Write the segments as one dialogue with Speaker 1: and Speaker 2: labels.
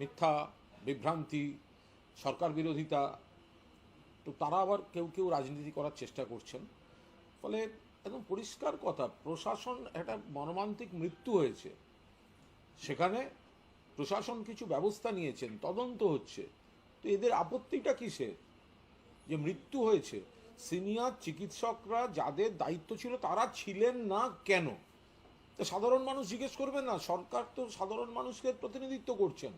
Speaker 1: মিথ্যা, বিভ্রান্তি, সরকার বিরোধিতা, তো তারা আবার কেউ কেউ রাজনীতি করার চেষ্টা করছেন। ফলে একদম পরিষ্কার কথা, প্রশাসন একটা মর্মান্তিক মৃত্যু হয়েছে। সেখানে প্রশাসন কিছু ব্যবস্থা নিয়েছেন, তদন্ত হচ্ছে। তো এদের আপত্তিটা কিসের? যে মৃত্যু হয়েছে, সিনিয়র চিকিৎসকরা যাদের দায়িত্ব ছিল তারা ছিলেন না কেন? তো সাধারণ মানুষ জিজ্ঞেস করবেন না, সরকার তো সাধারণ মানুষকে প্রতিনিধিত্ব করছেন।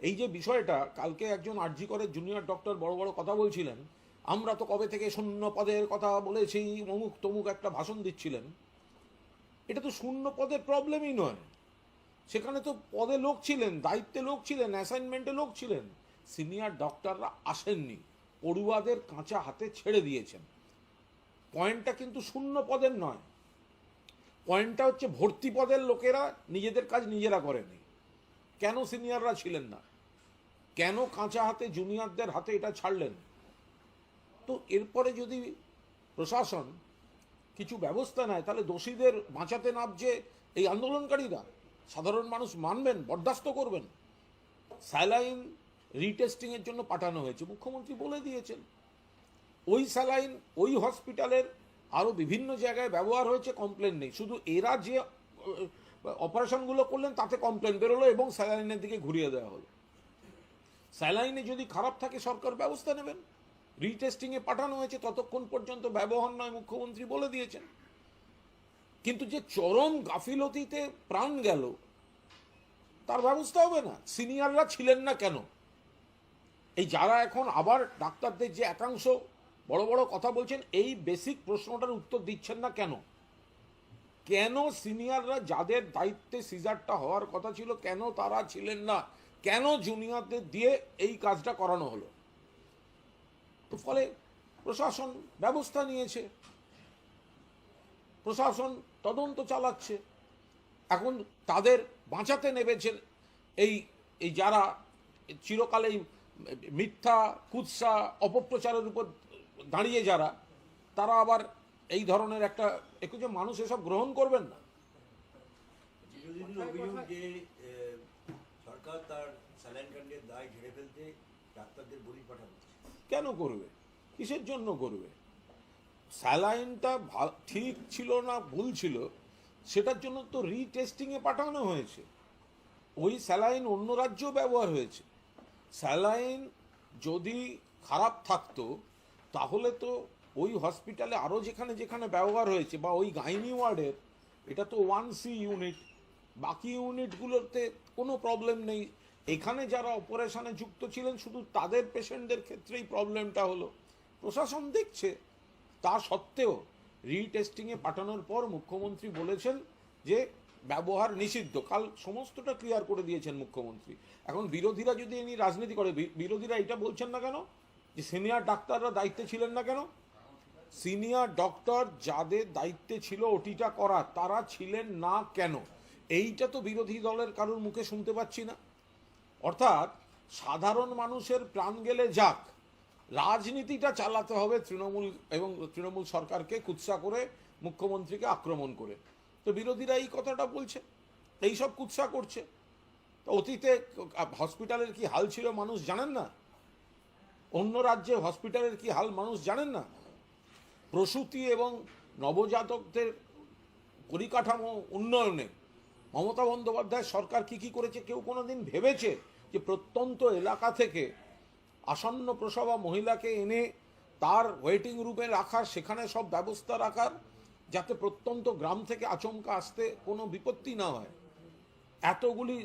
Speaker 1: এই যে বিষয়টা, কালকে একজন আরজি করে জুনিয়র ডক্টর বড় বড় কথা বলছিলেন, আমরা তো কবে থেকে শূন্য পদের কথা বলেছি, অমুক তমুক একটা ভাষণ দিচ্ছিলেন, এটা তো শূন্য পদের প্রবলেমই নয়। সেখানে তো পদে লোক ছিলেন, দায়িত্বে লোক ছিলেন অ্যাসাইনমেন্টে লোক ছিলেন সিনিয়র ডক্টররা আসেননি, পড়ুয়াদের কাঁচা হাতে ছেড়ে দিয়েছেন। পয়েন্টটা কিন্তু শূন্য পদের নয়। পয়েন্টটা হচ্ছে ভর্তি পদের লোকেরা নিজেদের কাজ নিজেরা করেনি। কেন সিনিয়ররা ছিলেন না? কেন কাঁচা হাতে জুনিয়রদের হাতে এটা ছাড়লেন? তো এরপরে যদি প্রশাসন কিছু ব্যবস্থা নেয়, তাহলে দোষীদের বাঁচাতে নামছে এই আন্দোলনকারীরা। সাধারণ মানুষ মানবেন, বরদাস্ত করবেন। স্যালাইন রিটেস্টিংয়ের জন্য পাঠানো হয়েছে, মুখ্যমন্ত্রী বলে দিয়েছেন। ওই স্যালাইন, ওই হসপিটালের আরও বিভিন্ন জায়গায় ব্যবহার হয়েছে, কমপ্লেন নেই। শুধু এরা যে অপারেশনগুলো করলেন, তাতে কমপ্লেন বেরোলো এবং স্যালাইনের দিকে ঘুরিয়ে দেওয়া হলো। স্যালাইনে যদি খারাপ থাকে, সরকার ব্যবস্থা নেবেন। রিটেস্টিংয়ে পাঠানো হয়েছে, ততক্ষণ পর্যন্ত ব্যবহার নয়, মুখ্যমন্ত্রী বলে দিয়েছেন। কিন্তু যে চরম গাফিলতিতে প্রাণ গেল, তার ব্যবস্থা হবে না। সিনিয়ররা ছিলেন না কেন? এই যারা এখন আবার ডাক্তারদের যে একাংশ বড় বড় কথা বলছেন, এই বেসিক প্রশ্নটার উত্তর দিচ্ছেন না কেন? কেন সিনিয়ররা যাদের দায়িত্বে সিজারটা হওয়ার কথা ছিল, কেন তারা ছিলেন না? কেন জুনিয়রদের দিয়ে এই কাজটা করানো হলো? ফলে প্রশাসন ব্যবস্থা নিয়েছে। প্রশাসন তদন্ত চালাচ্ছে। এখন তাদের বাঁচাতে নেমেছেন এই এই যারা চিরকাল এই মিথ্যা, কুৎসা, অপপ্রচারের উপর দাঁড়িয়ে যারা, তারা আবার এই ধরনের একটা, একটু যে মানুষ এসব গ্রহণ করবেন না
Speaker 2: বিরোধীদের অভিযোগ যে এ, সরকার তার দায় ঝেড়ে ফেলতে ডাক্তারদের বলি পাঠাবে।
Speaker 1: কেন করবে? কিসের জন্য করবে? স্যালাইনটা ঠিক ছিল না, ভুল ছিল, সেটার জন্য তো রিটেস্টিংয়ে পাঠানো হয়েছে। ওই স্যালাইন অন্য রাজ্যেও ব্যবহার হয়েছে। স্যালাইন যদি খারাপ থাকতো, তাহলে তো ওই হসপিটালে আরও যেখানে যেখানে ব্যবহার হয়েছে বা ওই গাইনি ওয়ার্ডের এটা তো ওয়ান সি ইউনিট বাকি ইউনিটগুলোতে কোনো প্রবলেম নেই। এখানে যারা অপারেশনে যুক্ত ছিলেন, শুধু তাদের পেশেন্টদের ক্ষেত্রেই প্রবলেমটা হলো। প্রশাসন দেখছে, তা সত্ত্বেও রিটেস্টিংয়ে পাঠানোর পর মুখ্যমন্ত্রী বলেছেন যে ব্যবহার নিষিদ্ধ। কাল সমস্তটা ক্লিয়ার করে দিয়েছেন মুখ্যমন্ত্রী। এখন বিরোধীরা যদি এনি রাজনীতি করে বিরোধীরা এটা বলছেন না কেন? যে সিনিয়র ডাক্তাররা দায়িত্বে ছিলেন না কেন? সিনিয়র ডক্টর যাদের দায়িত্বে ছিল ওটিটা করা, তারা ছিলেন না কেন? এইটা তো বিরোধী দলের কারোর মুখে শুনতে পাচ্ছি না। অর্থাৎ সাধারণ মানুষের প্রাণ গেলে যাক, রাজনীতিটা চালাতে হবে তৃণমূল এবং তৃণমূল সরকারকে কুৎসা করে, মুখ্যমন্ত্রীকে আক্রমণ করে। তো বিরোধীরা এই কথাটা বলছে, এই সব কুৎসা করছে। তো অতীতে হসপিটালের কি হাল ছিল মানুষ জানেন না? অন্য রাজ্যে হসপিটালের কি হাল মানুষ জানেন না? প্রসূতি এবং নবজাতকদের পরিকাঠামো উন্নয়নে মমতা বন্দ্যোপাধ্যায় সরকার কি কি করেছে কেউ কোনো দিন ভেবেছে যে প্রত্যন্ত এলাকা থেকে আসন্ন প্রসবা মহিলাকে এনে তার ওয়েটিং রুমে রাখার, সেখানে সব ব্যবস্থা রাখার, যাতে প্রত্যন্ত গ্রাম থেকে আচমকা আসতে কোনো বিপত্তি না হয়? এতগুলি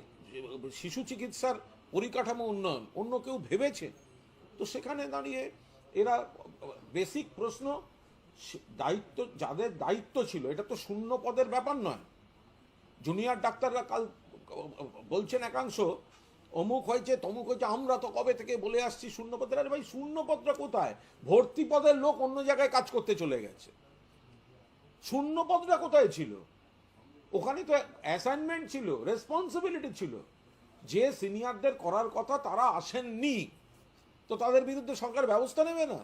Speaker 1: শিশু চিকিৎসার পরিকাঠামো উন্নয়ন, অন্য কেউ ভেবেছে? তো সেখানে দাঁড়িয়ে এরা বেসিক প্রশ্ন দায়িত্ব, যাদের দায়িত্ব ছিল, এটা তো শূন্য পদের ব্যাপার নয়। জুনিয়র ডাক্তাররা কাল বলছেন একাংশ, অমুক হয়েছে, তমুক হয়েছে, আমরা তো কবে থেকে বলে আসছি শূন্য আরে ভাই শূন্য পদটা কোথায়? ভর্তি পদের লোক অন্য জায়গায় কাজ করতে চলে গেছে। শূন্য পদটা কোথায় ছিল? ওখানে তো অ্যাসাইনমেন্ট ছিল রেসপন্সিবিলিটি ছিল। যে সিনিয়রদের করার কথা তারা আসেননি, তো তাদের বিরুদ্ধে সরকার ব্যবস্থা নেবে না?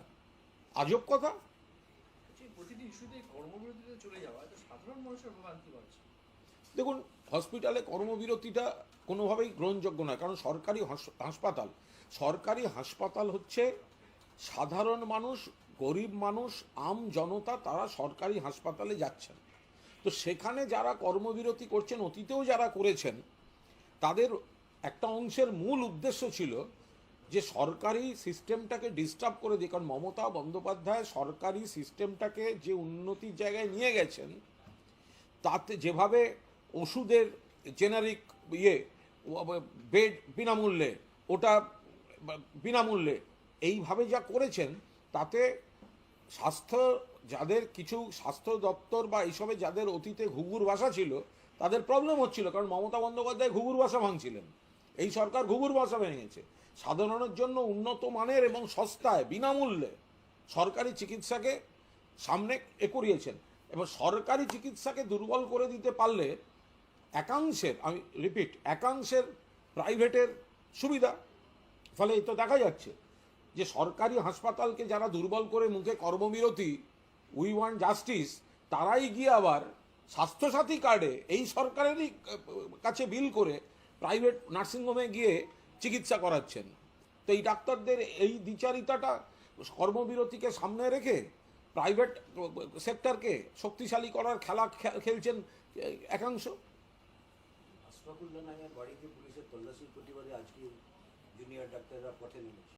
Speaker 1: আজব কথা।
Speaker 3: প্রতিটি ইস্যুতে কর্মবিরতিতে চলে যাওয়া সাধারণ মানুষের ভোগান্তি বাড়ছে
Speaker 1: দেখুন হসপিটালে কর্মবিরতিটা কোনোভাবেই গ্রহণযোগ্য নয়, কারণ সরকারি হাস- হাসপাতাল, সরকারি হাসপাতাল হচ্ছে সাধারণ মানুষ, গরিব মানুষ, আম জনতা, তারা সরকারি হাসপাতালে যাচ্ছেন। তো সেখানে যারা কর্মবিরতি করছেন, অতীতেও যারা করেছেন, তাদের একটা অংশের মূল উদ্দেশ্য ছিল যে সরকারি সিস্টেমটাকে ডিস্টার্ব করে দিয়ে, কারণ মমতা বন্দ্যোপাধ্যায় সরকারি সিস্টেমটাকে যে উন্নতির জায়গায় নিয়ে গেছেন, তাতে যেভাবে ওষুধের জেনারিক ইয়ে বেড বিনামূল্যে, ওটা বিনামূল্যে। এইভাবে যা করেছেন, তাতে স্বাস্থ্য, যাদের কিছু স্বাস্থ্য দপ্তর বা এইসবে যাদের অতীতে ঘুঘুর ভাষা ছিল, তাদের প্রবলেম হচ্ছিল, কারণ মমতা বন্দ্যোপাধ্যায় ঘুঘুর ভাষা ভাঙছিলেন। এই সরকার ঘুঘুর ভাষা ভেঙেছে। সাধারণের জন্য উন্নত মানের এবং সস্তায়, বিনামূল্যে সরকারি চিকিৎসাকে সামনে এ করিয়েছেন। এবং সরকারি চিকিৎসাকে দুর্বল করে দিতে পারলে একাংশের, আমি রিপিট একাংশের প্রাইভেটের সুবিধা। ফলে তো দেখা যাচ্ছে যে সরকারি হাসপাতালকে যারা দুর্বল করে মুখে কর্মবিরতি উই ওয়ান্ট জাস্টিস তারাই গিয়ে আবার স্বাস্থ্যসাথী কার্ডে এই সরকারেরই কাছে বিল করে প্রাইভেট নার্সিংহোমে গিয়ে চিকিৎসা করাচ্ছেন। তো এই ডাক্তারদের এই দ্বিচারিতাটা কর্মবিরতিকে সামনে রেখে প্রাইভেট সেক্টরকে শক্তিশালী করার খেলা খেলছেন একাংশ।
Speaker 2: আশফাকুল্লাহ নামের বাড়িতে পুলিশের তল্লাশির প্রতিবাদে আজকে জুনিয়র ডাক্তাররা পথে নেমেছে।